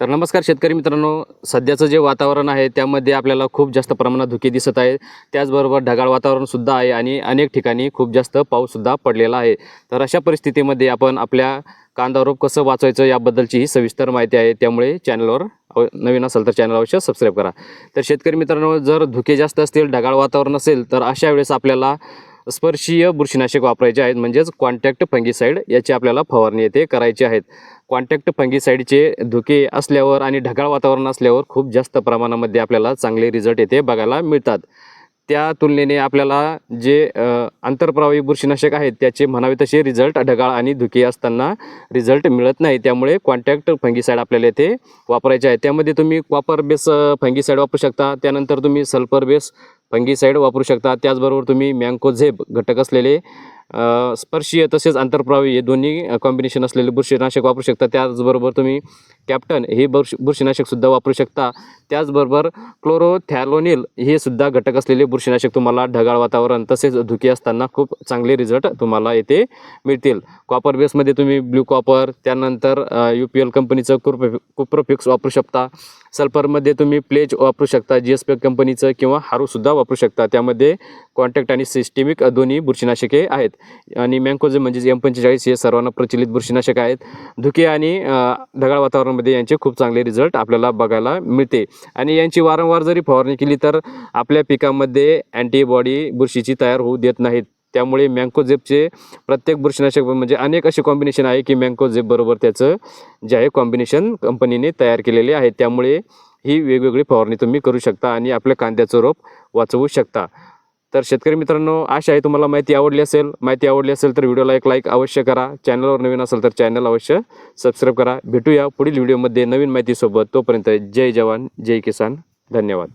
तर नमस्कार शेतकरी मित्रांनो. सध्याचं जे वातावरण आहे त्यामध्ये आपल्याला खूप जास्त प्रमाणात धुके दिसत आहे त्याचबरोबर ढगाळ वातावरणसुद्धा आहे आणि अनेक ठिकाणी खूप जास्त पाऊससुद्धा पडलेला आहे. तर अशा परिस्थितीमध्ये आपण आपल्या कांदा रोप कसं वाचवायचं याबद्दलची ही सविस्तर माहिती आहे. त्यामुळे चॅनलवर अव- नवीन असेल तर चॅनल अवश्य सबस्क्राईब करा. तर शेतकरी मित्रांनो जर धुके जास्त असतील ढगाळ वातावरण असेल तर अशा वेळेस आपल्याला स्पर्शीय बुरशीनाशक वापरायचे आहेत म्हणजेच कॉन्टॅक्ट फंगीसाईड याची आपल्याला फवारणी येथे करायची आहेत. कॉन्टॅक्ट फंगीसाईडचे धुके असल्यावर आणि ढगाळ वातावरण असल्यावर खूप जास्त प्रमाणामध्ये आपल्याला चांगले रिझल्ट येथे बघायला मिळतात. त्या तुलनेने आपल्याला जे आंतरप्रवाही बुरशीनाशक आहेत त्याचे म्हणावे तसे रिझल्ट ढगाळ आणि धुके असताना रिझल्ट मिळत नाही. त्यामुळे कॉन्टॅक्ट फंगीसाईड आपल्याला येथे वापरायचे आहे त्यामध्ये तुम्ही कॉपर बेस फंगीसाईड वापरू शकता. त्यानंतर तुम्ही सल्फर बेस फंगीसाईड वापरू शकता. त्याचबरोबर तुम्ही मँकोझेब घटक असलेले स्पर्शीय तसेच आंतरप्रवाही हे दोन्ही कॉम्बिनेशन असलेले बुरशीनाशक वापरू शकता. त्याचबरोबर तुम्ही कॅप्टन हे बुरश बुरशीनाशकसुद्धा वापरू शकता. त्याचबरोबर क्लोरोथॅलोनिल हे सुद्धा घटक असलेले बुरशीनाशक तुम्हाला ढगाळ वातावरण तसेच धुके असताना खूप चांगले रिझल्ट तुम्हाला येथे मिळतील. कॉपर बेसमध्ये तुम्ही ब्ल्यू कॉपर त्यानंतर यू पी एल कंपनीचं कुप्रो कुप्रोफिक्स वापरू शकता. सल्फरमध्ये तुम्ही प्लेज वापरू शकता. जी एस पी कंपनीचं किंवा हारूसुद्धा वापरू शकता. त्यामध्ये कॉन्टॅक्ट आणि सिस्टेमिक दोन्ही बुरशीनाशके आहेत. आणि मँकोजे म्हणजेच एम पंचेचाळीस हे सर्वांना प्रचलित बुरशीनाशक आहेत. धुके आणि ढगाळ वातावरणामध्ये यांचे खूप चांगले रिझल्ट आपल्याला बघायला मिळते. आणि यांची वारंवार जरी फवारणी केली तर आपल्या पिकामध्ये अँटीबॉडी बुरशीची तयार होऊ देत नाहीत. त्यामुळे मँकोझेपचे प्रत्येक बुरशीनाशक म्हणजे अनेक असे कॉम्बिनेशन आहे की मँकोझेप बरोबर त्याचं जे आहे कॉम्बिनेशन कंपनीने तयार केलेले आहे. त्यामुळे ही वेगवेगळी फवारणी तुम्ही करू शकता आणि आपल्या कांद्याचं रोप वाचवू शकता. तर शेतकरी मित्रांनो आशा आहे तुम्हाला माहिती आवडली असेल. माहिती आवडली असेल तर व्हिडिओला एक लाईक अवश्य करा. चॅनलवर नवीन असेल तर चॅनल अवश्य सबस्क्राईब करा. भेटूया पुढील व्हिडिओमध्ये नवीन माहितीसोबत. तोपर्यंत जय जवान जय किसान. धन्यवाद.